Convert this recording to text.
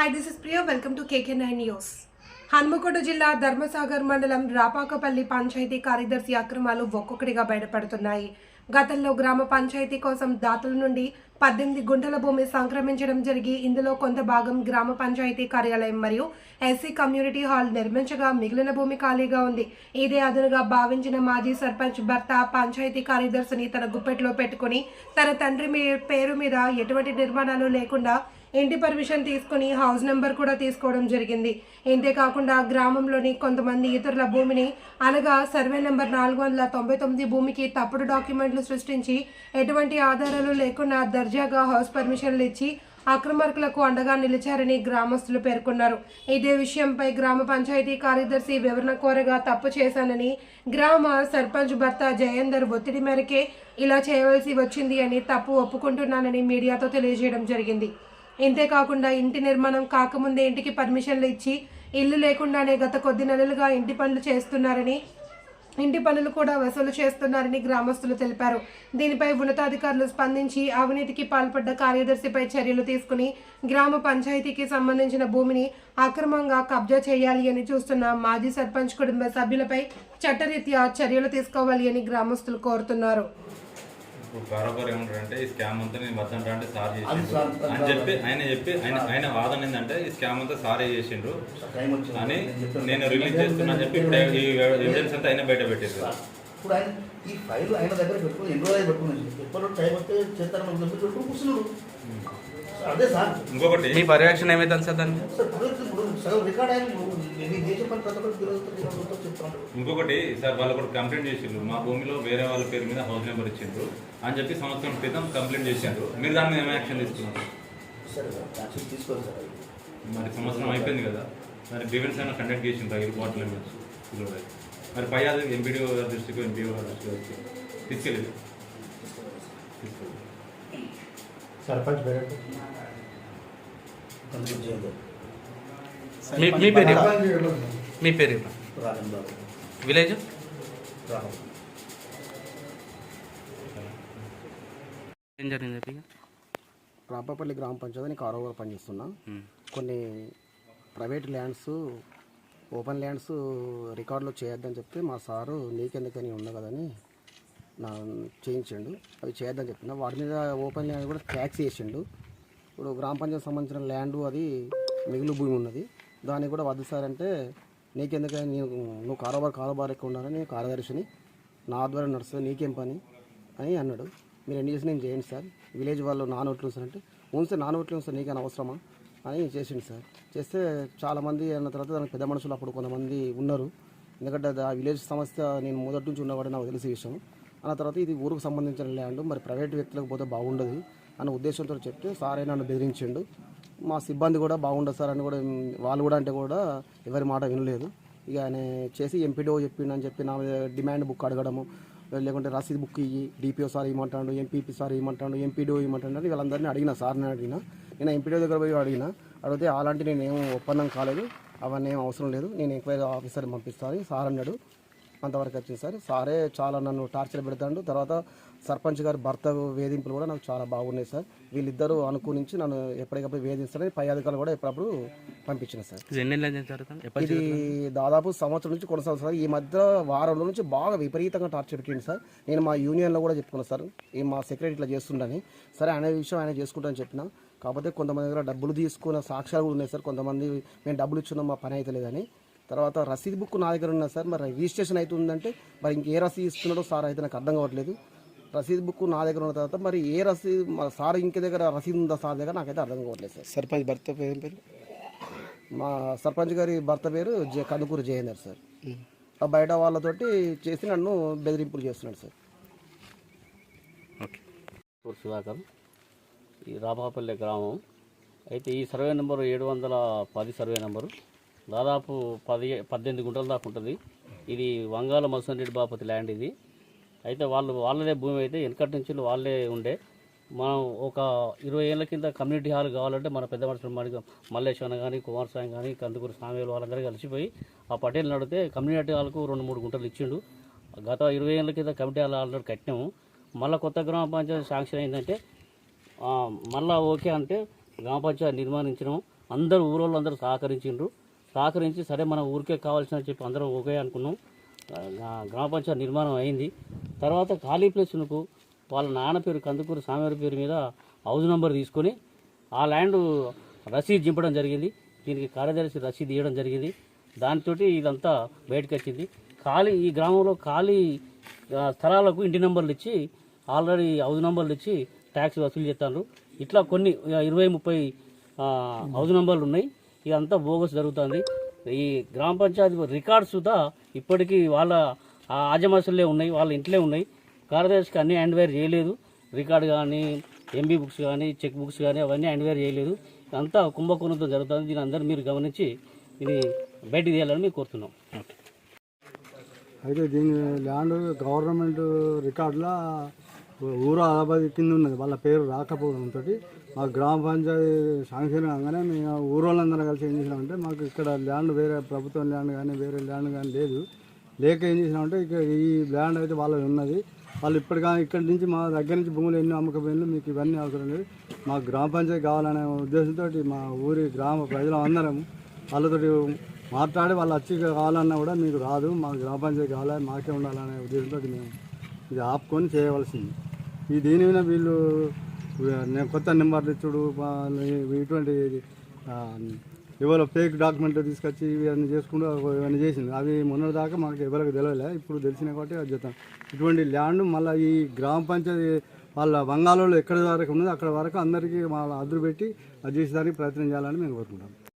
Hi this is Priya welcome to KK nine news Hanmakonda జిల్లా ధర్మసాగర్ మండలం రాపాకపల్లి పంచాయతీ కార్యదర్శి అక్రమాలు ఒక్కొక్కటిగా బయటపడుతున్నాయి. గతంలో గ్రామ పంచాయతీ కోసం దాతల నుండి పద్దెనిమిది గుంటల భూమి సంక్రమించడం జరిగి ఇందులో కొంత భాగం గ్రామ పంచాయతీ కార్యాలయం మరియు ఎస్సీ కమ్యూనిటీ హాల్ నిర్మించగా మిగిలిన భూమి ఖాళీగా ఉంది. ఇదే అదనుగా భావించిన మాజీ సర్పంచ్ భర్త పంచాయతీ కార్యదర్శిని తన గుప్పెట్లో పెట్టుకుని తన తండ్రి మీ పేరు మీద ఎటువంటి నిర్మాణాలు లేకుండా ఇంటి పర్మిషన్ తీసుకుని హౌస్ నెంబర్ కూడా తీసుకోవడం జరిగింది. ఇంతే కాకుండా గ్రామంలోని కొంతమంది ఇతరుల భూమిని అనగా సర్వే నెంబర్ నాలుగు వందల తొంభై తొమ్మిది భూమికి తప్పుడు డాక్యుమెంట్లు సృష్టించి ఎటువంటి ఆధారాలు లేకుండా దర్జాగా హౌస్ పర్మిషన్లు ఇచ్చి అక్రమార్కులకు అండగా నిలిచారని గ్రామస్తులు పేర్కొన్నారు. ఇదే విషయంపై గ్రామ పంచాయతీ కార్యదర్శి వివరణ కోరగా తప్పు చేశానని గ్రామ సర్పంచ్ భర్త జయేందర్ ఒత్తిడి మేరకే ఇలా చేయవలసి వచ్చింది అని తప్పు ఒప్పుకుంటున్నానని మీడియాతో తెలియజేయడం జరిగింది. ఇంతేకాకుండా ఇంటి నిర్మాణం కాకముందే ఇంటికి పర్మిషన్లు ఇచ్చి ఇల్లు లేకుండానే గత కొద్ది నెలలుగా ఇంటి పనులు చేస్తున్నారని ఇంటి పనులు కూడా వసూలు చేస్తున్నారని గ్రామస్తులు తెలిపారు. దీనిపై ఉన్నతాధికారులు స్పందించి అవినీతికి పాల్పడ్డ కార్యదర్శిపై చర్యలు తీసుకుని గ్రామ పంచాయతీకి సంబంధించిన భూమిని అక్రమంగా కబ్జా చేయాలి అని చూస్తున్న మాజీ సర్పంచ్ కుటుంబ సభ్యులపై చట్టరీత్యా చర్యలు తీసుకోవాలి అని గ్రామస్తులు కోరుతున్నారు. బరాబర్ ఏమంటారంటే ఈ స్కామ్ అంతా నేను వద్దంటా అంటే సార్ చేసిండు. సార్ అని చెప్పి ఆయన చెప్పి ఆయన ఆయన వాదన ఏంటంటే ఈ స్కామ్ అంతా సారే చేసిండ్రు. అని నేను రిలీజ్ చేస్తున్నా అని చెప్పి ఇప్పుడు ఈ ఎవిడెన్స్ అంతా ఆయన బయట ఆయన ఈ ఫైల్ ఆయన దగ్గర పెట్టుకుని ఎన్ని రోజులు పెట్టుకుని? ఎప్పుడు టైం వస్తే చేస్తారని చెప్పి పెట్టుకుని కూర్చున్నాడు అదే సార్. ఇంకొకటి. మీ పర్యవేక్షణ ఏమైతుంది సార్ దాన్ని సగం రికార్డ్ పని ఈరోజు ఈరోజు చెప్తాను. ఇంకొకటి సార్ వాళ్ళు కూడా కంప్లైంట్ చేసిండ్రు. మా భూమిలో వేరే వాళ్ళ పేరు మీద హౌస్ నెంబర్ ఇచ్చిండ్రు అని చెప్పి సంవత్సరం క్రితం కంప్లైంట్ చేసిండ్రు. మీరు దాని మీద ఏమైనా యాక్షన్ తీసుకున్నారు? సరే సార్ యాక్షన్ తీసుకోండి సార్. మరి సంవత్సరం అయిపోయింది కదా. మరి డిఫెన్స్ అయినా కండక్ట్ చేసిండ్రు ఈ రిపోర్ట్ లిమిట్స్ మరి పై అది ఎంపీడీఓ గారి దృష్టికి ఎంపీఓ గారి దృష్టికి వచ్చి తీసుకెళ్ళి. సర్పంచ్ మీ పేరు. మీ పేరు విలేజ్? ఏం జరిగింది రాపపల్లి గ్రామ పంచాయతీ కారోబార్ పనిచేస్తున్నా. కొన్ని ప్రైవేట్ ల్యాండ్స్ ఓపెన్ ల్యాండ్స్ రికార్డులో చేయొద్దని చెప్తే మా సారు నీకెందుకని ఉన్నా కదని నా చేయించిండు. అవి చేయొద్దని చెప్పిన. వాటి మీద ఓపెన్ ల్యాండ్ కూడా ట్యాక్స్ వేసిండు ఇప్పుడు గ్రామ పంచాయతీ సంబంధించిన ల్యాండ్ అది మిగులు భూమి ఉన్నది. దానికి కూడా వద్దు సార్ అంటే నీకెందుకని నేను నువ్వు కారోబార్ కారోబార్ ఎక్కువ ఉన్నారని నేను కార్యదర్శిని నా ఆధ్వర్యం నడుస్తుంది నీకేం పని అని అన్నాడు. మీరు ఎన్ని చేసి నేను చేయండి సార్. విలేజ్ వాళ్ళు నాన్ ఓట్లు సార్ అంటే ఉంటే నాన్ ఓట్లు సార్ నీకైనా అవసరమా? అని చేసిండు సార్. చేస్తే చాలామంది అన్న తర్వాత దానికి పెద్ద మనుషులు అప్పుడు కొంతమంది ఉన్నారు. ఎందుకంటే ఆ విలేజ్ సమస్య నేను మొదటి నుంచి ఉన్నవాడు నాకు తెలిసే విషయం. అన్న తర్వాత ఇది ఊరుకు సంబంధించిన ల్యాండ్ మరి ప్రైవేట్ వ్యక్తులకు పోతే బాగుండదు అన్న ఉద్దేశంతో చెప్తే సారే నన్ను బెదిరించిండు. మా సిబ్బంది కూడా బాగుండదు సార్ అని కూడా వాళ్ళు కూడా అంటే కూడా ఎవరి మాట వినలేదు. ఇక ఆయన చేసి ఎంపీడో చెప్పిండు అని చెప్పి నా డిమాండ్ బుక్ అడగడము లేకుంటే రసీద్ బుక్ ఇయ్యి డిపిఓ సార్ ఇవ్వమంటాడు ఎంపీపీ సార్ ఇవ్వమంటాడు ఎంపీడీఓ ఇవ్వమంటాడు అని వీళ్ళందరినీ అడిగిన సార్ని అడిగిన. నేను ఎంపీడో దగ్గర పోయి అడిగిన అడిగితే అలాంటి నేను ఏం ఒప్పందం కాలేదు అవన్నీ ఏం అవసరం లేదు. నేను ఎంక్వైరీ ఆఫీసర్ పంపిస్తాను సార్ అన్నాడు. అంతవరకు వచ్చింది సార్ సారే చాలా నన్ను టార్చర్ పెడతాడు. తర్వాత సర్పంచ్ గారి భర్త వేధింపులు కూడా నాకు చాలా బాగున్నాయి సార్. వీళ్ళిద్దరూ అనుకూలించి నన్ను ఎప్పటికప్పుడు వేధిస్తారని పై అధికారులు కూడా ఎప్పుడప్పుడు పంపించిన సార్. ఇది దాదాపు సంవత్సరం నుంచి కొనసాగుతుంది సార్. ఈ మధ్య వారం రోజుల నుంచి బాగా విపరీతంగా టార్చర్ పెట్టింది సార్. నేను మా యూనియన్లో కూడా చెప్పుకున్నాను సార్. ఈ మా సెక్రటరీ ఇట్లా చేస్తుండని. సరే అనే విషయం ఆయన చేసుకుంటానని చెప్పిన. కాకపోతే కొంతమంది దగ్గర డబ్బులు తీసుకున్న సాక్ష్యాలు కూడా ఉన్నాయి సార్. కొంతమంది మేము డబ్బులు ఇచ్చున్నాం మా పని అయితే లేదని తర్వాత రసీద్ బుక్ నా దగ్గర ఉన్నది సార్ మరి రిజిస్ట్రేషన్ అవుతుందంటే మరి ఇంకే రసీదు ఇస్తున్నాడో సార్ అయితే నాకు అర్థం కావట్లేదు. రసీద్ బుక్ నా దగ్గర ఉన్న తర్వాత మరి ఏ రసీదు మా సార్ ఇంటి దగ్గర రసీదు ఉందా సార్ దగ్గర నాకైతే అర్థం కావట్లేదు సార్. సర్పంచ్ భర్త పేరు పేరు? మా సర్పంచ్ గారి భర్త పేరు జే కందుకూరు జయేందర్ సార్. ఆ బయట వాళ్ళతోటి చేసి నన్ను బెదిరింపులు చేస్తున్నాడు సార్. ఓకే. సుధాకర్ ఈ రామాపల్లి గ్రామం. అయితే ఈ సర్వే నెంబరు ఏడు వందల పది సర్వే నెంబరు. దాదాపు పది పద్దెనిమిది గుంటల దాకా ఉంటుంది. ఇది వంగాల మసంరెడ్డి బాపతి ల్యాండ్ ఇది. అయితే వాళ్ళు వాళ్ళదే భూమి అయితే వెనకటి నుంచి వాళ్ళే ఉండే. మనం ఒక ఇరవై ఏళ్ళ కింద కమ్యూనిటీ హాల్ కావాలంటే మన పెద్ద మనుషులు మరి మల్లేశ్వర కానీ కుమారస్వామి కానీ కందుకూరు స్వామి వాళ్ళందరూ కలిసిపోయి ఆ పటేల్ నడితే కమ్యూనిటీ హాల్కు రెండు మూడు గుంటలు ఇచ్చిండు. గత ఇరవై ఏళ్ళ కింద కమిటీ హాల్ ఆల్రెడీ కట్టినాము. మళ్ళీ కొత్త గ్రామ పంచాయతీ శాంక్షన్ అయిందంటే మళ్ళా ఓకే అంటే గ్రామ పంచాయతీ నిర్మాణించడం. అందరూ ఊరోళ్ళు అందరూ సహకరించిండ్రు. సహకరించి సరే మన ఊరికే కావాల్సిన చెప్పి అందరూ ఓకే అనుకున్నాం. గ్రామ పంచాయతీ నిర్మాణం అయింది. తర్వాత ఖాళీ ప్లేస్లకు వాళ్ళ నాన్న పేరు కందుకూరు స్వామివారి పేరు మీద హౌస్ నెంబర్ తీసుకొని ఆ ల్యాండ్ రసీదు దింపడం జరిగింది. దీనికి కార్యదర్శి రసీదు ఇవ్వడం జరిగింది. దాంతో ఇదంతా బయటకు వచ్చింది. ఖాళీ ఈ గ్రామంలో ఖాళీ స్థలాలకు ఇంటి నెంబర్లు ఇచ్చి ఆల్రెడీ హౌస్ నెంబర్లు ఇచ్చి ట్యాక్స్ వసూలు చేస్తారు. ఇట్లా కొన్ని ఇరవై ముప్పై హౌస్ నెంబర్లు ఉన్నాయి. ఇదంతా బోగస్ జరుగుతుంది. ఈ గ్రామ పంచాయతీ రికార్డ్స్ సుధా ఇప్పటికీ వాళ్ళ ఆజమాసులే ఉన్నాయి వాళ్ళ ఇంట్లో ఉన్నాయి. కార్యదర్శికి అన్నీ హ్యాండ్ వేర్ చేయలేదు. రికార్డ్ కానీ ఎంబీ బుక్స్ కానీ చెక్ బుక్స్ కానీ అవన్నీ హ్యాండ్ వేర్ చేయలేదు. అంతా కుంభకోణంతో జరుగుతుంది. దీని అందరూ మీరు గమనించి ఇది బయటికి తీయాలని మేము కోరుతున్నాం. అయితే దీని ల్యాండ్ గవర్నమెంట్ రికార్డులో ఊరు ఆదాబాద్ కింద ఉన్నది. వాళ్ళ పేరు రాకపోవడంతో మా గ్రామ పంచాయతీ శాంక్షన్ కాగానే మేము ఊరోళ్ళందరం కలిసి ఏం చేసినామంటే మాకు ఇక్కడ ల్యాండ్ వేరే ప్రభుత్వం ల్యాండ్ కానీ వేరే ల్యాండ్ కానీ లేదు. లేక ఏం చేసినామంటే ఇక ఈ ల్యాండ్ అయితే వాళ్ళది ఉన్నది. వాళ్ళు ఇప్పటికా ఇక్కడి నుంచి మా దగ్గర నుంచి భూములు ఎన్ని అమ్మకపోయినా మీకు ఇవన్నీ అవసరం లేదు. మా గ్రామ పంచాయతీ కావాలనే ఉద్దేశంతో మా ఊరి గ్రామ ప్రజలందరం వాళ్ళతోటి మాట్లాడి వాళ్ళు వచ్చి కావాలన్నా కూడా మీకు రాదు. మా గ్రామ పంచాయతీ కావాలి మాకే ఉండాలనే ఉద్దేశంతో మేము ఇది ఆపుకొని చేయవలసింది. ఈ దీని వీళ్ళు నేను కొత్త నెంబర్లు ఇచ్చుడు ఇటువంటి ఎవరో ఫేక్ డాక్యుమెంట్లు తీసుకొచ్చి ఇవన్నీ చేసుకుంటూ ఇవన్నీ చేసింది అవి మొన్నటి దాకా మాకు ఎవరికి తెలియలే ఇప్పుడు తెలిసిన కాబట్టి అది చెప్తాం. ఇటువంటి ల్యాండ్ మళ్ళీ ఈ గ్రామ పంచాయతీ వాళ్ళ బంగాళలో ఎక్కడి వరకు ఉన్నది అక్కడ వరకు అందరికీ వాళ్ళ అదురు పెట్టి అది చేసేదానికి ప్రయత్నం చేయాలని మేము కోరుకుంటాం.